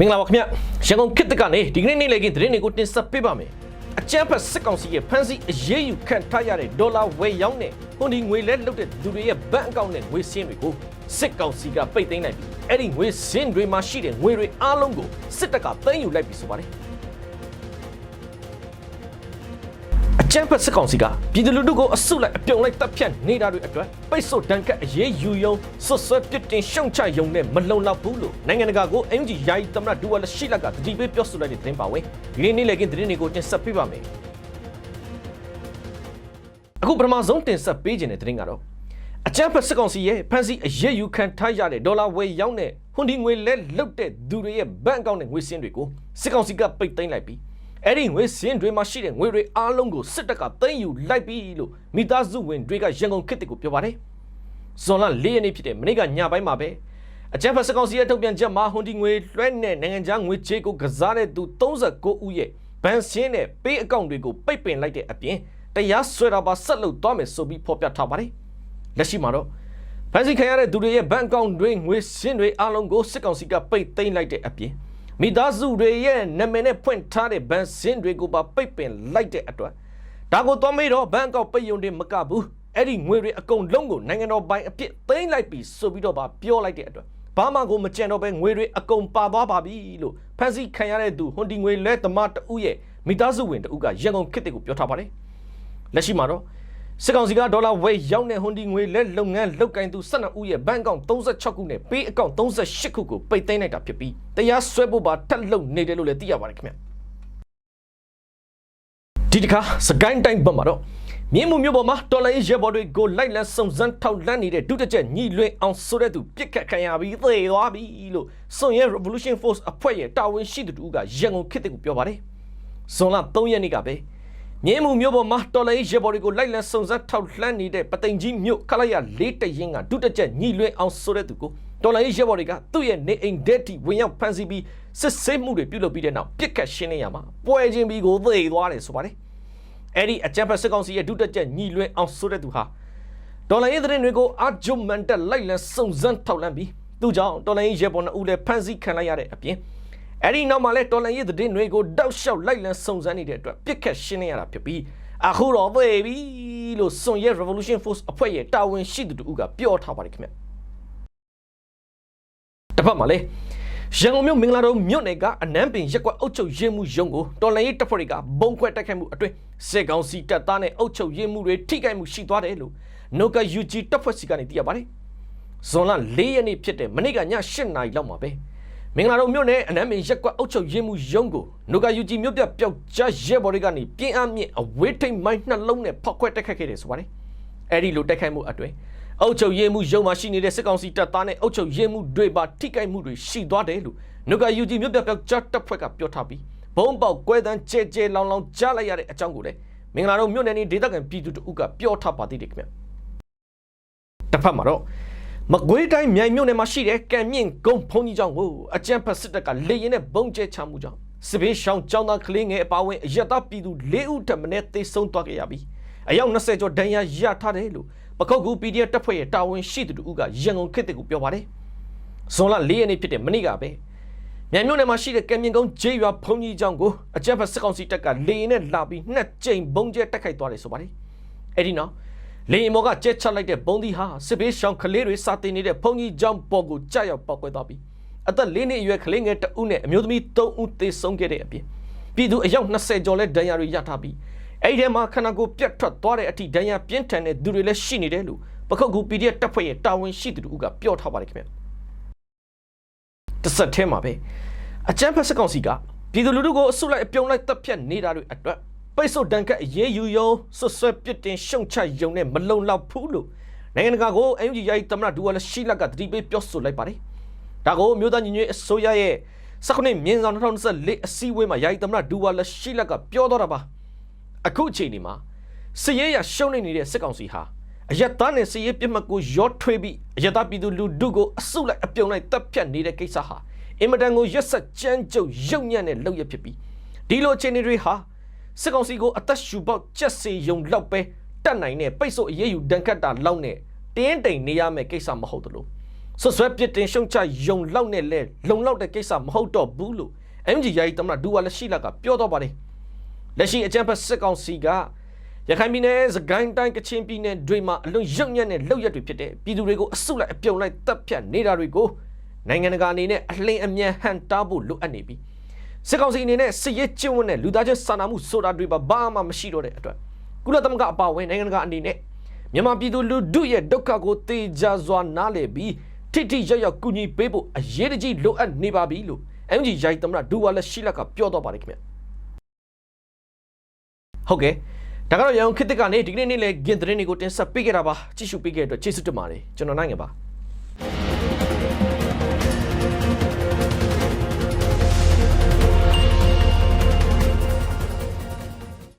မင်္ဂလာပါခင်ဗျရန်ကုန်ခေတ်တစ်ကနေဒီကနေ့နေ့လည်ကင်းသတင်းတွေကိုတင်ဆက်ပေးပါမယ်အကြမ်းဖက်စစ်ကောင်စီရဲ့ဖမ်းဆီးအရေးယူခံထားရတဲ့ဒေါ်လာဝယ်ရောင်းတဲ့ဟွန်ဒီငွေလဲလုတ်တဲ့သူတွေရဲ့ဘဏ်အကောင့်နဲ့ငွေစင်းတွေကိုစစ်ကောင်စီကပိတ်သိမ်းလိုက်ပြီးအဲ့ဒီငွေစင်းတွေမှာရှိတဲ့ငွေတွေအားလုံးကိုစစ်တပ်ကသိမ်းယူလိုက်ပြီဆိုပါတယ် ကြမ်းဖက်စစ်ကောင်စီကပြည်သူလူထုကိုအစုလိုက်အပြုံလိုက်တပ်ဖြတ်နေတာတွေအတွက်ပိတ်ဆို့ဒဏ်ခတ်အရေးယူယုံဆွတ်ဆွဲပြစ်တင်ရှုံချယုံနဲ့မလုံလောက်ဘူးလို့နိုင်ငံတကာကိုအင်ဂျီယာယီသမ္မတဒူဝါလရှိလက်ကတတိပေးပြောဆိုလိုက်တဲ့သတင်းပါဝင်ဒီနေ့နေ့လည်ကင်းသတင်းတွေကိုတင်ဆက်ပေးပါမယ်အခုပထမဆုံးတင်ဆက်ပေးခြင်းတဲ့သတင်းကတော့အကြမ်းဖက်စစ်ကောင်စီရဲ့ဖမ်းဆီးအရေးယူခံထားရတဲ့ဒေါ်လာဝယ်ရောက်တဲ့ဟွန်ဒီငွေလဲလုတ်တဲ့သူတွေရဲ့ဘဏ်အကောင့်နဲ့ငွေစင်းတွေကိုစစ်ကောင်စီကပိတ်သိမ်းလိုက်ပြီး အဲ့ဒီငွေစင်းတွေမှာရှိတဲ့ငွေတွေအားလုံးကိုစစ်တပ်ကသိမ်းယူလိုက်ပြီလို့မိသားစုဝင်တွေကရန်ကုန်ခေတ်တစ်ကိုပြောပါတယ်။ဇွန်လ၄ရက်နေ့ဖြစ်တဲ့မနေ့ကညပိုင်းမှာပဲအကြမ်းဖက်စစ်ကောင်စီရဲ့ထုတ်ပြန်ချက်မှာဟွန်ဒီငွေလွှဲတဲ့နိုင်ငံခြားငွေချေးကိုကစားတဲ့သူ39ဦးရဲ့ဘဏ်စင်းနဲ့ပေးအကောင့်တွေကိုပိတ်ပင်လိုက်တဲ့အပြင်တရားစွဲတာပါဆက်လုပ်သွားမယ်ဆိုပြီးဖော်ပြထားပါတယ်။လက်ရှိမှာတော့ဖန်စီခံရတဲ့သူတွေရဲ့ဘဏ်အကောင့်တွေငွေစင်းတွေအားလုံးကိုစစ်ကောင်စီကပိတ်သိမ်းလိုက်တဲ့အပြင် မိသားစုတွေရဲ့နာမည်နဲ့ဖွင့်ထားတဲ့ဘဏ်စင်းတွေကိုပါပိတ်ပင်လိုက်တဲ့အတွက်ဒါကိုသွားမေးတော့ဘဏ်အကောင့်ပိတ်ယုံတွေမကဘူးအဲ့ဒီငွေတွေအကုန်လုံးကိုနိုင်ငံတော်ပိုင်အဖြစ်သိမ်းလိုက်ပြီဆိုပြီးတော့ပါပြောလိုက်တဲ့အတွက်ဘာမှကိုမကြံတော့ပဲငွေတွေအကုန်ပါသွားပါပြီလို့ဖန်စီခံရတဲ့သူဟွန်ဒီငွေလဲသမားတဦးရဲ့မိသားစုဝင်တဦးကရန်ကုန်ခေတ်တွေကိုပြောထားပါတယ်လက်ရှိမှာတော့ စစ်ကောင်စီကဒေါ်လာဝယ်ရောက်တဲ့ဟွန်ဒီငွေလက်လုပ်ငန်းလုပ်ကိုင်သူ12ဦးရဲ့ဘဏ်အကောင့်36ခုနဲ့ပေးအကောင့်38ခုကိုပိတ်သိမ်းလိုက်တာဖြစ်ပြီးတရားစွဲဖို့ပါထပ်လုပ်နေတယ်လို့လည်းသိရပါတယ်ခင်ဗျဒီတစ်ခါစကိုင်းတိုင်းဘက်မှာတော့မြင်းမှုမျိုးပေါ်မှာတော်လိုင်းရဲဘော်တွေကိုလိုက်လံစုံစမ်းထောက်လှမ်းနေတဲ့ဒုတက်ချက်ညီလွင်အောင်ဆိုတဲ့သူပြစ်ခတ်ခံရပြီးသေသွားပြီလို့စွန်ရဲ Revolution Force အဖွဲ့ရဲ့တာဝန်ရှိသူတူကရန်ကုန်ခေတ်တဲ့ကိုပြောပါတယ်ဇွန်လ3ရက်နေ့ကပဲ မြင်းမှုမျိုးပေါ်မှာတော်လိုင်းရဲဘော်တွေကိုလိုက်လံစုံစမ်းထောက်လှမ်းနေတဲ့ပသိမ်ကြီးမြို့ခလိုက်ရလေးတရင်ကဒုတက်ချက်ညီလွင်အောင်ဆိုတဲ့သူကိုတော်လိုင်းရဲဘော်တွေကသူ့ရဲ့နေအိမ်ဒက်တီဝင်ရောက်ဖမ်းဆီးပြီးစစ်ဆေးမှုတွေပြုလုပ်ပြီးတဲ့နောက်ပြစ်ခတ်ရှင်းလင်းရမှာပွဲချင်းပြီးကိုသေသွားတယ်ဆိုပါတယ်အဲ့ဒီအကြံဖက်စစ်ကောင်စီရဲ့ဒုတက်ချက်ညီလွင်အောင်ဆိုတဲ့သူဟာဒေါ်လာရေးသတင်းတွေကိုအာဂျုမန်တက်လိုက်လံစုံစမ်းထောက်လှမ်းပြီးသူကြောင့်ဒေါ်လာရေးရဲဘော်နှစ်ဦးလည်းဖမ်းဆီးခံလိုက်ရတဲ့အပြင် အဲ့ဒီနောက်မှာလည်းဒေါ်လာရေးသတင်းတွေကိုတောက်လျှောက်လိုက်လံစုံစမ်းနေတဲ့အတွက်ပြစ်ခတ်ရှင်းလင်းရတာဖြစ်ပြီးအခုတော့သေပြီလို့စွန်ရဲ Revolution Force အဖွဲ့ရဲ့တာဝန်ရှိသူတို့ကပြောထားပါတယ်ခင်ဗျတစ်ဖက်မှာလည်းရန်ကုန်မြို့မင်္ဂလာတော်မြို့နယ်ကအနန်းပင်ရက်ကွက်အုပ်ချုပ်ရေးမှုရုံးကိုတော်လှန်ရေးတပ်ဖွဲ့တွေကဘုံခွဲတိုက်ခိုက်မှုအတွင်းစစ်ကောင်စီတပ်သားနဲ့အုပ်ချုပ်ရေးမှုတွေထိခိုက်မှုရှိသွားတယ်လို့နိုက UG တပ်ဖွဲ့စီကနေသိရပါတယ်။ဇွန်လ၄ရက်နေ့ဖြစ်တဲ့မနေ့ကည8နာရီလောက်မှာပဲ မင်္ဂလာတော်မြို့နယ်အနန်းပင်ရက်ကွက်အုပ်ချုပ်ရေးမှုရုံးကိုနိုက UG မြို့ပြပျောက်ကြားရဲဘော်တွေကနေပြင်းအားမြင့်အဝေးထိပ်မိုင်းနှလုံးနဲ့ဖောက်ခွဲတိုက်ခိုက်ခဲ့တယ်ဆိုပါတယ်။အဲဒီလိုတိုက်ခိုက်မှုအတွင်းအုပ်ချုပ်ရေးမှုရုံမှာရှိနေတဲ့စစ်ကောင်စီတပ်သားနဲ့အုပ်ချုပ်ရေးမှုတွေပါထိခိုက်မှုတွေရှိသွားတယ်လို့နုကယူဂျီမြို့ပြပျောက်ကြားတပ်ဖွဲ့ကပြောထားပြီးဘုံပေါက်ကွဲတန်းကြဲကြဲလောင်လောင်ကြားလိုက်ရတဲ့အကြောင်းကိုလည်းမင်္ဂလာတို့မြို့နယ်နေဒေသခံပြည်သူတို့ကပြောထားပါသေးတယ်ခင်ဗျတစ်ဖက်မှာတော့ မကွေးတိုင်းမြိုင်မြို့နယ်မှာရှိတဲ့ကံမြင့်ကုန်းဘုံကြီးကျောင်းကိုအကြမ်းဖက်စစ်တပ်ကလေရင်နဲ့ဘုံကျဲချမှုကြောင့်စစ်ဘေးရှောင်းကျောင်းသားကလေးငယ်အပါအဝင်အရတာပြည်သူ၄ဦးထပ်မံသေဆုံးသွားခဲ့ရပြီးအယောက်20ကျော်ဒဏ်ရာရထားတယ်လို့ပခုတ်ကူ PDF တပ်ဖွဲ့ရဲ့တာဝန်ရှိသူတို့ကရန်ကုန်ခေတ်ကိုပြောပါတယ်။ဇွန်လ၄ရက်နေ့ဖြစ်တဲ့မနေ့ကပဲမြန်မြို့နယ်မှာရှိတဲ့ကံမြင့်ကုန်းဂျေးရွာဘုံကြီးကျောင်းကိုအကြမ်းဖက်စစ်ကောင်စီတပ်ကလေရင်နဲ့လာပြီးနှစ်ကြိမ်ဘုံကျဲတက်ခိုက်သွားတယ်ဆိုပါတယ်။အဲ့ဒီနောက် လေရင်မော်ကကျဲချလိုက်တဲ့ဘုံဒီဟာစစ်ဘေးရှောင်းကလေးတွေစာတင်နေတဲ့ဘုံကြီးကျောင်းပေါ်ကိုကြာရောက်ပောက်ကွဲသွားပြီးအသက်၄နှစ်အရွယ်ကလေးငယ်တဦးနဲ့အမျိုးသမီး၃ဦးသေဆုံးခဲ့တဲ့အပြင်ပြည်သူအယောက်20ကျော်လဲဒဏ်ရာတွေရထားပြီးအဲ့ဒီထဲမှာခန္ဓာကိုယ်ပြတ်ထွက်သွားတဲ့အထိဒဏ်ရာပြင်းထန်တဲ့သူတွေလည်းရှိနေတယ်လို့ပခုတ်ကူ PDF တပ်ဖွဲ့ရဲ့တာဝန်ရှိသူတို့ကပြောထားပါတယ်ခင်ဗျတစ်ဆက်ထဲမှာပဲအကြမ်းဖက်စစ်ကောင်စီကပြည်သူလူထုကိုအစုလိုက်အပြုံလိုက်တပ်ဖြတ်နေတာတွေအတွက် ပိတ်ဆို့တန်ခတ်အရေးယူယုံဆွဆွဲပြစ်တင်ရှုံချယုံနဲ့မလုံလောက်ဘူးလို့နိုင်ငံတကာကိုအယူကြီးရိုက်သမ္မတဒူဝါလရှိလက်ကတတိပေးပြောဆိုလိုက်ပါတယ်ဒါကိုမြို့သားညီညွတ်အစိုးရရဲ့စခုနှစ်မြင်းဆောင်2024အစည်းအဝေးမှာယာယီသမ္မတဒူဝါလရှိလက်ကပြောတော့တာပါအခုအချိန်ဒီမှာစစ်ရေးရရှုံနေနေတဲ့စစ်ကောင်စီဟာအယက်သားနဲ့စစ်ရေးပြစ်မှတ်ကိုရောထွေးပြီးအယက်သားပြည်သူလူထုကိုအစုလိုက်အပြုံလိုက်တပ်ဖြတ်နေတဲ့ကိစ္စဟာအင်မတန်ကိုရက်ဆက်ကြမ်းကြုတ်ရုပ်ညံ့တဲ့လုပ်ရဖြစ်ပြီးဒီလိုအခြေအနေတွေဟာ စစ်ကောင်စီကိုအသက်ရှူပေါက်ကြက်စီယုံလောက်ပဲတတ်နိုင်တဲ့ပိတ်ဆို့အရေးယူဒဏ်ခတ်တာလောက်နဲ့တင်းတိမ်နေရမယ့်ကိစ္စမဟုတ်သလိုဆွဆွဲပြစ်တင်ရှုံချယုံလောက်နဲ့လဲလုံလောက်တဲ့ကိစ္စမဟုတ်တော့ဘူးလို့ MG ယာယီတမန်ဒူဝါလက်ရှိလကပြောတော့ပါတယ်လက်ရှိအကြံဖက်စစ်ကောင်စီကရခိုင်ပြည်နယ်စကိုင်းတိုင်းကချင်ပြည်နယ်တွေမှာအလွန်ရုပ်ညံ့တဲ့လောက်ရက်တွေဖြစ်တဲ့ပြည်သူတွေကိုအစုလိုက်အပြုံလိုက်တပ်ဖြတ်နေတာတွေကိုနိုင်ငံတကာအနေနဲ့အလင်းအမြန်ဟန်တားဖို့လိုအပ်နေပြီ စစ်ကောင်စီအနေနဲ့စစ်ရေးကျင့်ဝတ်နဲ့လူသားချင်းစာနာမှုဆိုတာတွေပါဘာမှမရှိတော့တဲ့အတွက်ကုလသမဂ္ဂအပါအဝင်နိုင်ငံတကာအနေနဲ့မြန်မာပြည်သူလူထုရဲ့ဒုက္ခကိုတေချာစွာနားလည်ပြီးထိထိရောက်ရောက်ကူညီပေးဖို့အရေးတကြီးလိုအပ်နေပါပြီလို့ MG ရိုက်သမရဒူဝါလက်ရှိလက်ကပြောတော့ပါတယ်ခင်ဗျဟုတ်ကဲ့ဒါကတော့ရန်ကုန်ခေတ်သစ်ကနေဒီကနေ့နေ့လေဂင်သတင်းတွေကိုတင်ဆက်ပေးခဲ့တာပါကြည့်ရှုပေးခဲ့တဲ့အတွက်ကျေးဇူးတင်ပါတယ်ကျွန်တော်နိုင်ငယ်ပါ